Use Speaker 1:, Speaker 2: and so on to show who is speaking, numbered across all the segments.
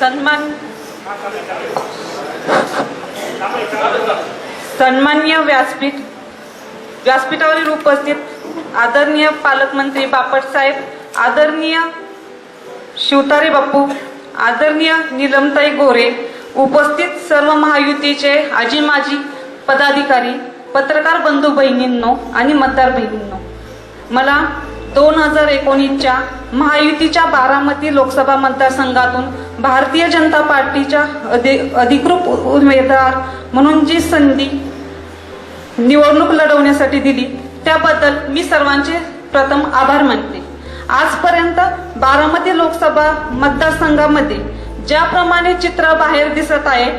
Speaker 1: सन्मान सन्मान्य व्यासपीठ व्यासपीठावरील उपस्थित आदरणीय पालकमंत्री बापटसाहेब आदरणीय शिवतारे बापू आदरणीय निलमताई गोरे उपस्थित सर्व महायुतीचे आजी माजी पदाधिकारी पत्रकार बंधू बहिणींनो आणि मतदार बहिणींनो मला दोन हजार एकोणीसच्या महायुतीच्या बारामती लोकसभा मतदारसंघातून भारतीय जनता पार्टीच्या अधि अधिकृत उमेदवार म्हणून जी संधी निवडणूक लढवण्यासाठी दिली त्याबद्दल मी सर्वांचे प्रथम आभार मानते. आजपर्यंत बारामती लोकसभा मतदारसंघामध्ये ज्याप्रमाणे चित्र बाहेर दिसत आहे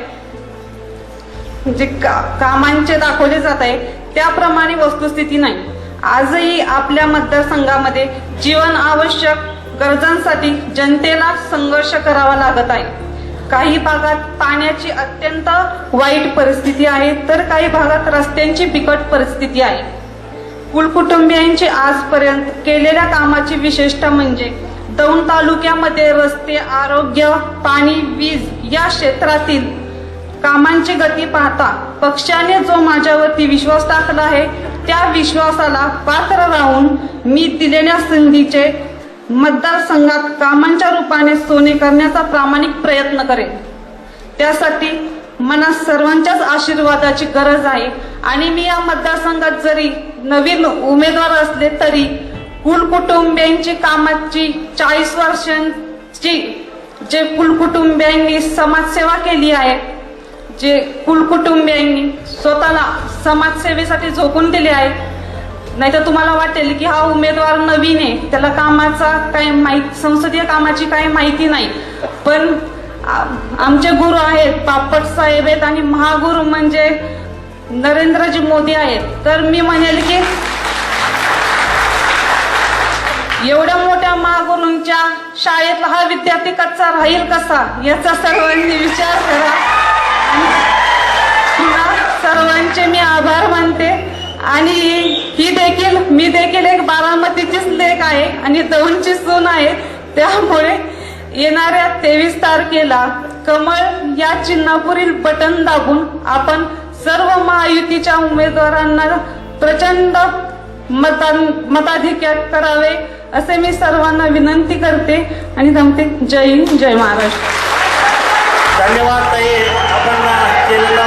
Speaker 1: जे का कामांचे दाखवले जात आहे त्याप्रमाणे वस्तुस्थिती नाही. आजही आपल्या मतदारसंघामध्ये जीवन आवश्यक गरजांसाठी जनतेला संघर्ष करावा लागत आहे. काही भागात पाण्याची अत्यंत वाईट परिस्थिती आहे तर काही भागात रस्त्यांची बिकट परिस्थिती आहे. कुलकुटुंबियांची आजपर्यंत केलेल्या कामाची विशेषता म्हणजे दौंड तालुक्यामध्ये रस्ते आरोग्य पाणी वीज या क्षेत्रातील कामांची गती पाहता पक्षाने जो माझ्यावरती विश्वास टाकला आहे त्या विश्वासाला पात्र राहून मी दिलेल्या संधीचे मतदारसंघात कामांच्या रूपाने सोने करण्याचा प्रामाणिक प्रयत्न करेन. त्यासाठी मला सर्वांच्याच आशीर्वादाची गरज आहे आणि मी या मतदारसंघात जरी नवीन उमेदवार असले तरी कुलकुटुंबियांची कामाची चाळीस वर्षांची जे कुलकुटुंबियांनी समाजसेवा केली आहे जे कुलकुटुंबियांनी स्वतःला समाजसेवेसाठी झोकून दिले आहे नाहीतर तुम्हाला वाटेल की हा उमेदवार नवीन आहे त्याला कामाचा काही माहिती संसदीय कामाची काही माहिती नाही. पण आमचे गुरु आहेत बापट साहेब आहेत आणि महागुरु म्हणजे नरेंद्रजी मोदी आहेत. तर मी म्हणेल की एवढ्या मोठ्या महागुरूंच्या शाळेत हा विद्यार्थी कच्चा राहील कसा? याचा सर्वांनी विचार करा. आणि ही देखील मी देखील एक बारामतीचीच लेख आहे आणि दोनची सून आहे. त्यामुळे येणाऱ्या तेवीस तारखेला कमळ या चिन्हापुरील बटन दाबून आपण सर्व महायुतीच्या उमेदवारांना प्रचंड मतां मताधिक्य करावे असे मी सर्वांना विनंती करते आणि जमते जय हिंद जय महाराष्ट्र.
Speaker 2: धन्यवाद ताई. आपण केलेला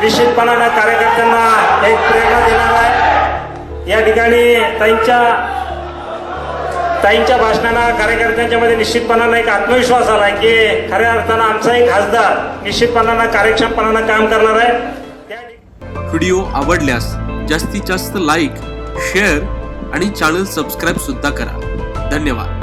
Speaker 2: निश्चितपणानं कार्यकर्त्यांना एक प्रेरणा देणार आहे. या ठिकाणी ताईंच्या ताईंच्या भाषणानं कार्यकर्त्यांच्या मध्ये निश्चितपणानं एक आत्मविश्वास आला की खऱ्या अर्थानं आमचा एक खासदार निश्चितपणानं कार्यक्षमपणानं काम करणार आहे.
Speaker 3: व्हिडिओ आवडल्यास जास्तीत जास्त लाईक शेअर आणि चॅनल सबस्क्राईब सुद्धा करा. धन्यवाद.